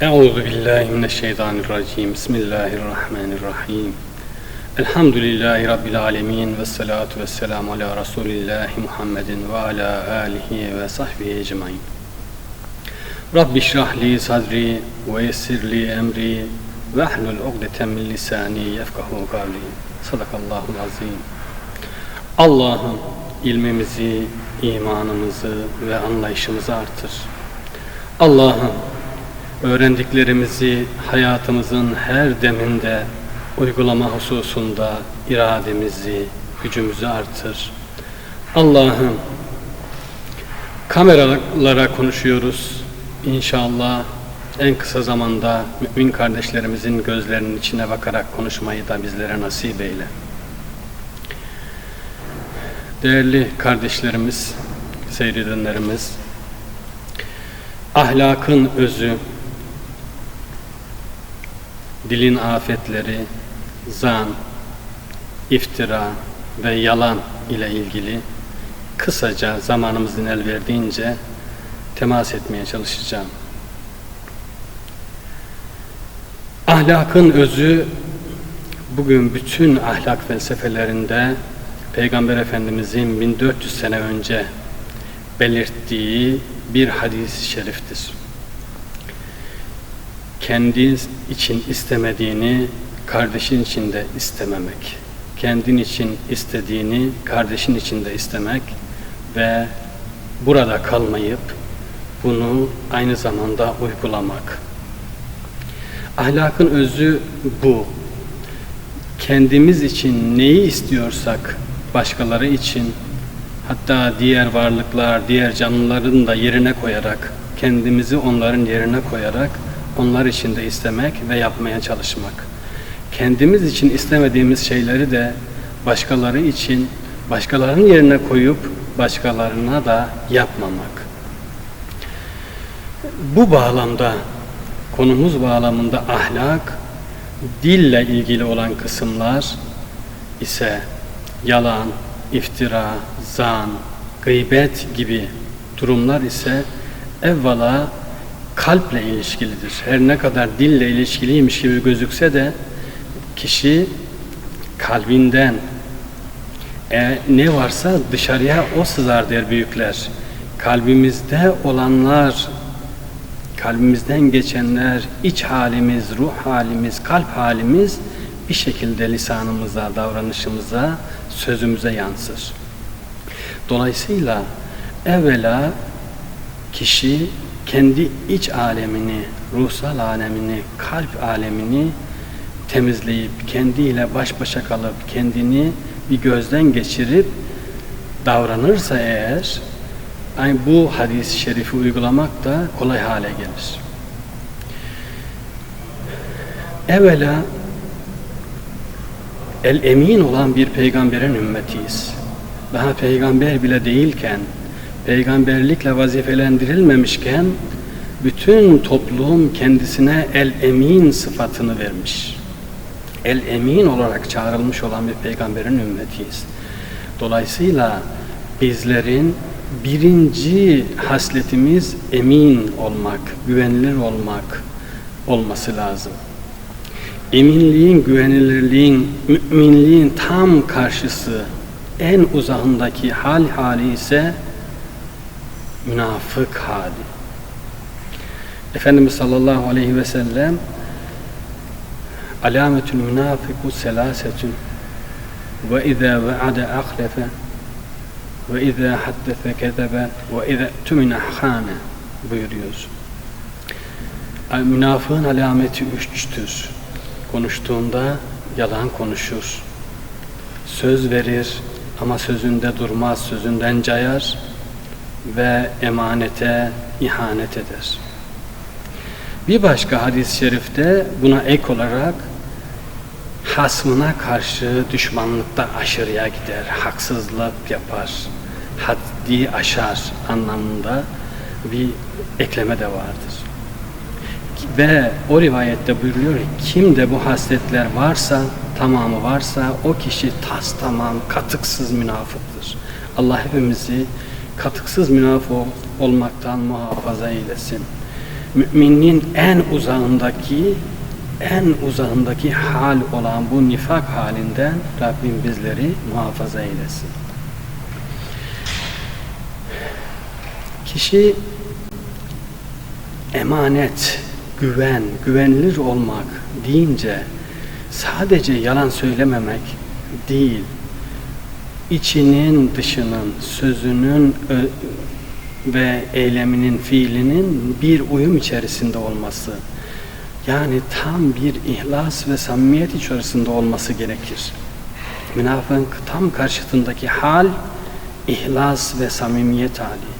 Euzu billahi mineşşeytanirracim. Bismillahirrahmanirrahim. Elhamdülillahi rabbil alamin ve salatu vesselamü ala Resulillahi Muhammedin ve ala alihi ve sahbihi ecmaîn. Rabbi şrah li sadri ve yessir li emri ve ahlul ukdeten min lisani yefkahu kavli. Sadakallahul azim. Allah'ım ilmimizi, imanımızı ve anlayışımızı artır. Allah'ım öğrendiklerimizi hayatımızın her deminde uygulama hususunda irademizi, gücümüzü artır. Allah'ım kameralara konuşuyoruz. İnşallah en kısa zamanda mümin kardeşlerimizin gözlerinin içine bakarak konuşmayı da bizlere nasip eyle. Değerli kardeşlerimiz, seyredenlerimiz, ahlakın özü, dilin afetleri, zan, iftira ve yalan ile ilgili kısaca zamanımızın el verdiğince temas etmeye çalışacağım. Ahlakın özü bugün bütün ahlak felsefelerinde Peygamber Efendimizin 1400 sene önce belirttiği bir hadis-i şeriftir. Kendi için istemediğini kardeşin için de istememek. Kendin için istediğini kardeşin için de istemek ve burada kalmayıp bunu aynı zamanda uygulamak. Ahlakın özü bu. Kendimiz için neyi istiyorsak başkaları için hatta diğer varlıklar, diğer canlıların da yerine koyarak, kendimizi onların yerine koyarak onlar için de istemek ve yapmaya çalışmak. Kendimiz için istemediğimiz şeyleri de başkaları için başkalarının yerine koyup başkalarına da yapmamak. Bu bağlamda konumuz bağlamında ahlak dille ilgili olan kısımlar ise yalan, iftira, zan, gıybet gibi durumlar ise evvela kalple ilişkilidir. Her ne kadar dille ilişkiliymiş gibi gözükse de kişi kalbinden e, ne varsa dışarıya o sızar der büyükler. Kalbimizde olanlar, kalbimizden geçenler, iç halimiz, ruh halimiz, kalp halimiz bir şekilde lisanımıza, davranışımıza, sözümüze yansır. Dolayısıyla evvela kişi kendi iç alemini, ruhsal alemini, kalp alemini temizleyip kendiyle baş başa kalıp kendini bir gözden geçirip davranırsa eğer yani bu hadis-i şerifi uygulamak da kolay hale gelir. Evvela el emin olan bir peygamberin ümmetiyiz. Daha peygamber bile değilken, peygamberlikle vazifelendirilmemişken bütün toplum kendisine el emin sıfatını vermiş. El emin olarak çağrılmış olan bir peygamberin ümmetiyiz. Dolayısıyla bizlerin birinci hasletimiz emin olmak, güvenilir olmak olması lazım. Eminliğin, güvenilirliğin, müminliğin tam karşısı, en uzağındaki hal hali ise münafık hali. Efendimiz sallallahu aleyhi ve sellem alametül münafiku selasetün ve izâ ve'ade ahlefe ve izâ haddese kezebe ve izâ tümine hâne buyuruyor. Münafığın alameti üçtür. Konuştuğunda yalan konuşur. Söz verir ama sözünde durmaz, sözünden cayar ve emanete ihanet eder. Bir başka hadis-i şerifte buna ek olarak hasmına karşı düşmanlıkta aşırıya gider, haksızlık yapar, haddi aşar anlamında bir ekleme de vardır. Ve o rivayette buyuruyor ki kim de bu hasletler varsa, tamamı varsa o kişi tas tamam katıksız münafıktır. Allah hepimizi katıksız münafık olmaktan muhafaza eylesin. müminin en uzağındaki en uzağındaki hal olan bu nifak halinden Rabbim bizleri muhafaza eylesin. Kişi emanet, güven, güvenilir olmak deyince sadece yalan söylememek değil, içinin dışının, sözünün ve eyleminin, fiilinin bir uyum içerisinde olması, yani tam bir ihlas ve samimiyet içerisinde olması gerekir. Münafık tam karşıtındaki hal, ihlas ve samimiyet hali.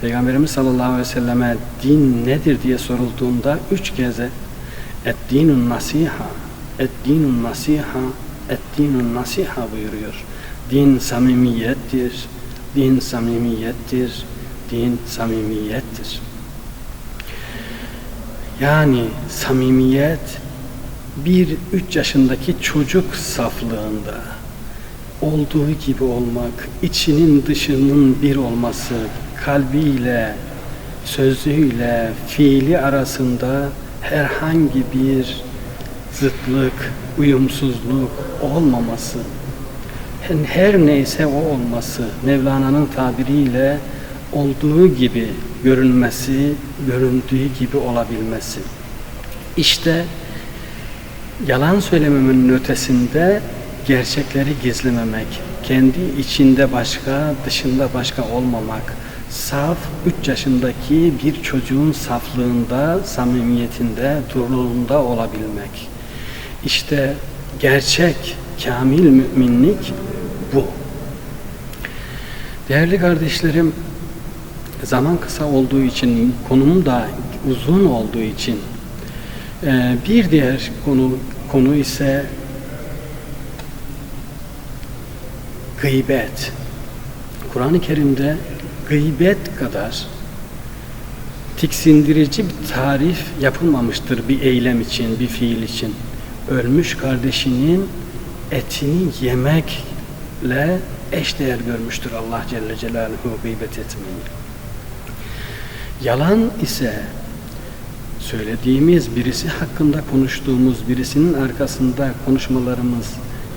Peygamberimiz sallallahu aleyhi ve selleme din nedir diye sorulduğunda üç kez et dinun nasiha, et dinun nasiha, et dinun nasiha buyuruyor. Din samimiyettir, din samimiyettir, din samimiyettir. Yani samimiyet bir üç yaşındaki çocuk saflığında olduğu gibi olmak, içinin dışının bir olması, kalbiyle, sözüyle, fiili arasında herhangi bir zıtlık, uyumsuzluk olmaması, her neyse o olması, Mevlana'nın tabiriyle olduğu gibi görünmesi, göründüğü gibi olabilmesi. İşte yalan söylememenin ötesinde gerçekleri gizlememek, kendi içinde başka, dışında başka olmamak, saf 3 yaşındaki bir çocuğun saflığında, samimiyetinde, duruluğunda olabilmek. İşte gerçek, kamil müminlik bu. Değerli kardeşlerim, zaman kısa olduğu için, konum da uzun olduğu için e, bir diğer konu konu ise gıybet. Kur'an-ı Kerim'de gıybet kadar tiksindirici bir tarif yapılmamıştır bir eylem için, bir fiil için. Ölmüş kardeşinin etini yemekle eşdeğer görmüştür Allah Celle Celaluhu gıybet etmeyi. Yalan ise söylediğimiz birisi hakkında konuştuğumuz birisinin arkasında konuşmalarımız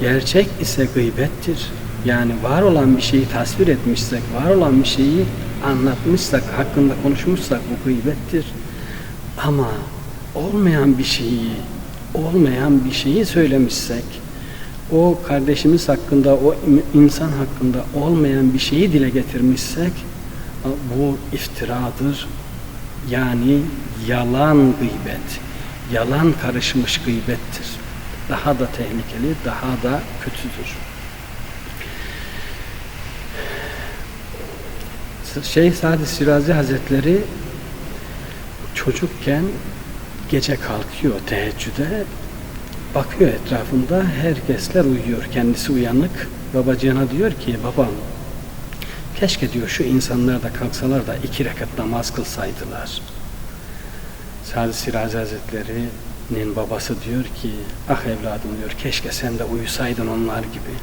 gerçek ise gıybettir. Yani var olan bir şeyi tasvir etmişsek, var olan bir şeyi anlatmışsak, hakkında konuşmuşsak bu gıybettir. Ama olmayan bir şeyi, olmayan bir şeyi söylemişsek, o kardeşimiz hakkında, o insan hakkında olmayan bir şeyi dile getirmişsek, bu iftiradır. Yani yalan gıybet, yalan karışmış gıybettir. Daha da tehlikeli, daha da kötüdür. Şeyh Sadi Sirazi Hazretleri çocukken gece kalkıyor teheccüde bakıyor etrafında herkesler uyuyor. Kendisi uyanık babacığına diyor ki babam keşke diyor şu insanlar da kalksalar da iki rekat namaz kılsaydılar. Sadi Sirazi Hazretleri'nin babası diyor ki ah evladım diyor keşke sen de uyusaydın onlar gibi.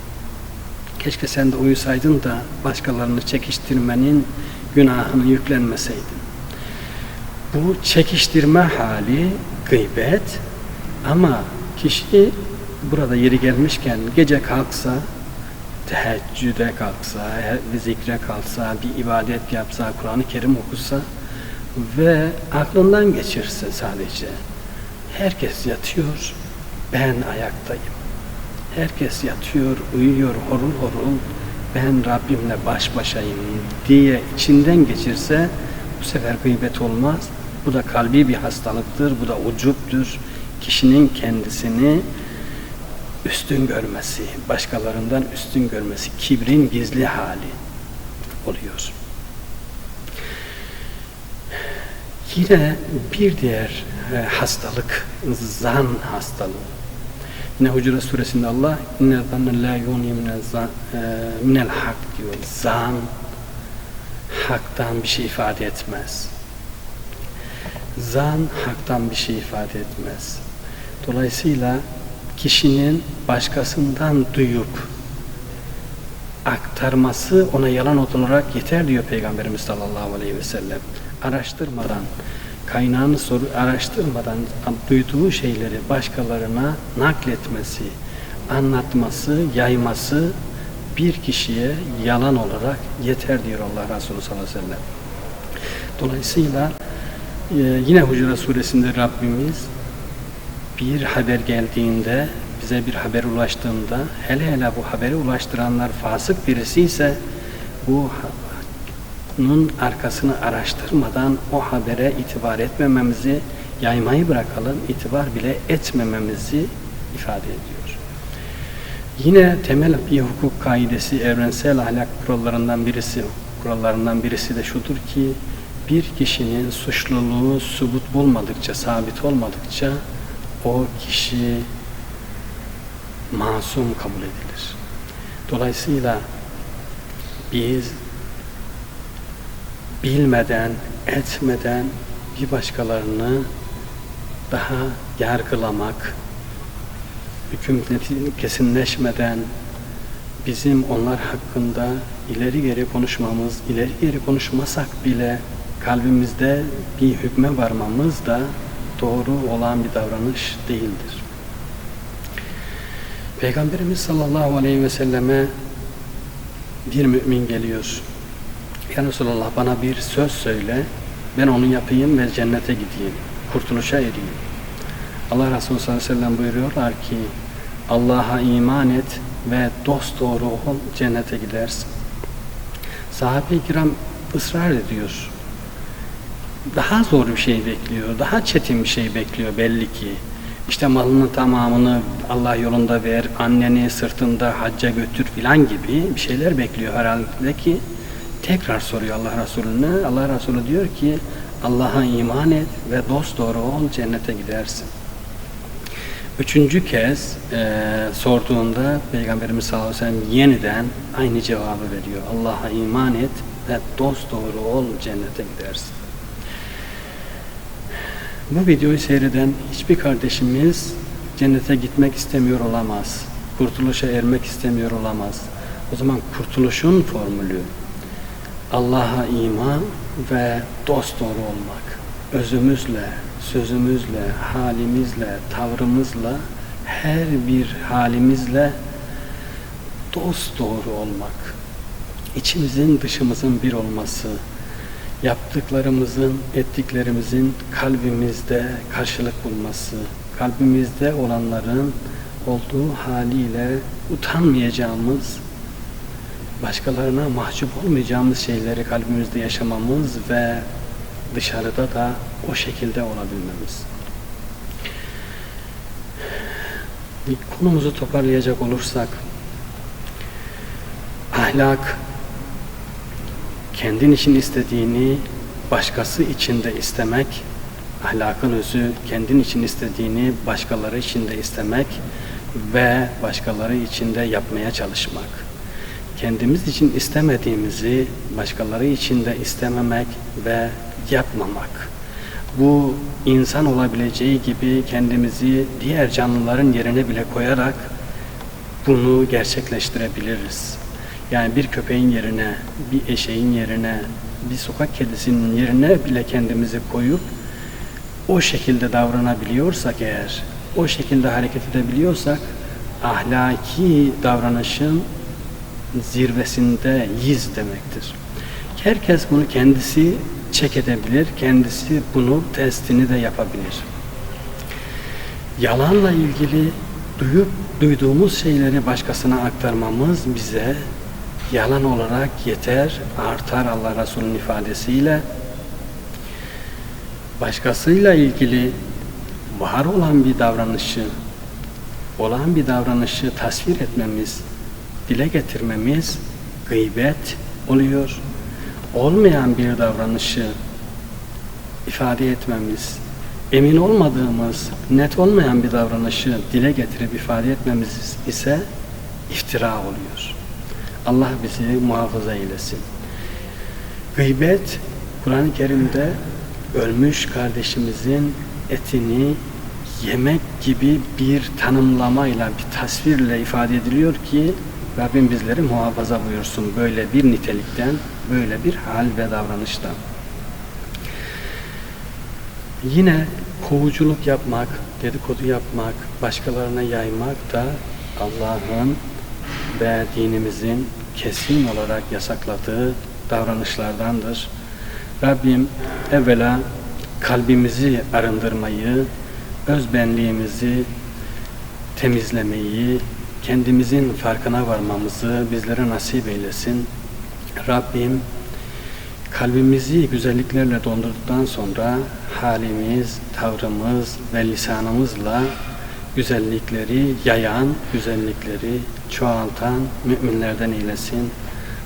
Keşke sen de uyusaydın da başkalarını çekiştirmenin günahını yüklenmeseydin. Bu çekiştirme hali gıybet ama kişi burada yeri gelmişken gece kalksa, teheccüde kalksa, bir zikre kalksa, bir ibadet yapsa, Kur'an-ı Kerim okusa ve aklından geçirse sadece herkes yatıyor, ben ayaktayım. Herkes yatıyor, uyuyor horul horul. Ben Rabbimle baş başayım diye içinden geçirse bu sefer gıybet olmaz. Bu da kalbi bir hastalıktır, bu da ucuptur. Kişinin kendisini üstün görmesi, başkalarından üstün görmesi, kibrin gizli hali oluyor. Yine bir diğer e, hastalık, zan hastalığı. Yine Hucurat suresinde Allah inne zanne la yuni minel hak diyor. Zan haktan bir şey ifade etmez. Zan haktan bir şey ifade etmez. Dolayısıyla kişinin başkasından duyup aktarması ona yalan olarak yeter diyor Peygamberimiz sallallahu aleyhi ve sellem. Araştırmadan, kaynağını soru araştırmadan duyduğu şeyleri başkalarına nakletmesi, anlatması, yayması bir kişiye yalan olarak yeter diyor Allah Resulü sallallahu aleyhi ve sellem. Dolayısıyla e, yine Hucurat suresinde Rabbimiz bir haber geldiğinde, bize bir haber ulaştığında, hele hele bu haberi ulaştıranlar fasık birisi ise bu bunun arkasını araştırmadan o habere itibar etmememizi, yaymayı bırakalım, itibar bile etmememizi ifade ediyor. Yine temel bir hukuk kaidesi, evrensel ahlak kurallarından birisi, kurallarından birisi de şudur ki, bir kişinin suçluluğu subut bulmadıkça, sabit olmadıkça o kişi masum kabul edilir. Dolayısıyla biz bilmeden, etmeden bir başkalarını daha yargılamak, hüküm kesinleşmeden bizim onlar hakkında ileri geri konuşmamız, ileri geri konuşmasak bile kalbimizde bir hükme varmamız da doğru olan bir davranış değildir. Peygamberimiz sallallahu aleyhi ve selleme bir mümin geliyor. Ya Resulallah bana bir söz söyle, ben onu yapayım ve cennete gideyim, kurtuluşa ereyim. Allah Resulü sallallahu aleyhi ve sellem buyuruyorlar ki, Allah'a iman et ve dost doğru ol, cennete gidersin. Sahabe-i kiram ısrar ediyor. Daha zor bir şey bekliyor, daha çetin bir şey bekliyor belli ki. İşte malının tamamını Allah yolunda ver, anneni sırtında hacca götür filan gibi bir şeyler bekliyor herhalde ki tekrar soruyor Allah Resulüne. Allah Resulü diyor ki Allah'a iman et ve dost doğru ol cennete gidersin. Üçüncü kez e, sorduğunda Peygamberimiz sallallahu aleyhi ve sellem yeniden aynı cevabı veriyor. Allah'a iman et ve dost doğru ol cennete gidersin. Bu videoyu seyreden hiçbir kardeşimiz cennete gitmek istemiyor olamaz. Kurtuluşa ermek istemiyor olamaz. O zaman kurtuluşun formülü Allah'a iman ve dost doğru olmak. Özümüzle, sözümüzle, halimizle, tavrımızla, her bir halimizle dost doğru olmak. İçimizin dışımızın bir olması, yaptıklarımızın, ettiklerimizin kalbimizde karşılık bulması, kalbimizde olanların olduğu haliyle utanmayacağımız, başkalarına mahcup olmayacağımız şeyleri kalbimizde yaşamamız ve dışarıda da o şekilde olabilmemiz. Konumuzu toparlayacak olursak, ahlak, kendin için istediğini başkası için de istemek, ahlakın özü kendin için istediğini başkaları için de istemek ve başkaları için de yapmaya çalışmak. Kendimiz için istemediğimizi başkaları için de istememek ve yapmamak. Bu insan olabileceği gibi kendimizi diğer canlıların yerine bile koyarak bunu gerçekleştirebiliriz. Yani bir köpeğin yerine, bir eşeğin yerine, bir sokak kedisinin yerine bile kendimizi koyup o şekilde davranabiliyorsak eğer, o şekilde hareket edebiliyorsak ahlaki davranışın zirvesinde yiz demektir. Herkes bunu kendisi çek edebilir, kendisi bunu testini de yapabilir. Yalanla ilgili duyup duyduğumuz şeyleri başkasına aktarmamız bize yalan olarak yeter, artar Allah Resulü'nün ifadesiyle. Başkasıyla ilgili var olan bir davranışı, olan bir davranışı tasvir etmemiz, dile getirmemiz gıybet oluyor. Olmayan bir davranışı ifade etmemiz, emin olmadığımız, net olmayan bir davranışı dile getirip ifade etmemiz ise iftira oluyor. Allah bizi muhafaza eylesin. Gıybet, Kur'an-ı Kerim'de ölmüş kardeşimizin etini yemek gibi bir tanımlamayla, bir tasvirle ifade ediliyor ki Rabbim bizleri muhafaza buyursun böyle bir nitelikten, böyle bir hal ve davranıştan. Yine kovuculuk yapmak, dedikodu yapmak, başkalarına yaymak da Allah'ın ve dinimizin kesin olarak yasakladığı davranışlardandır. Rabbim evvela kalbimizi arındırmayı, özbenliğimizi temizlemeyi, kendimizin farkına varmamızı bizlere nasip eylesin. Rabbim kalbimizi güzelliklerle dondurduktan sonra halimiz, tavrımız ve lisanımızla güzellikleri yayan, güzellikleri çoğaltan müminlerden eylesin.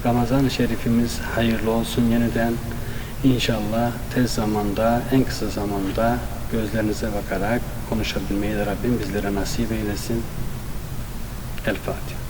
Ramazan-ı Şerifimiz hayırlı olsun yeniden. İnşallah tez zamanda, en kısa zamanda gözlerinize bakarak konuşabilmeyi de Rabbim bizlere nasip eylesin. El Fatiha.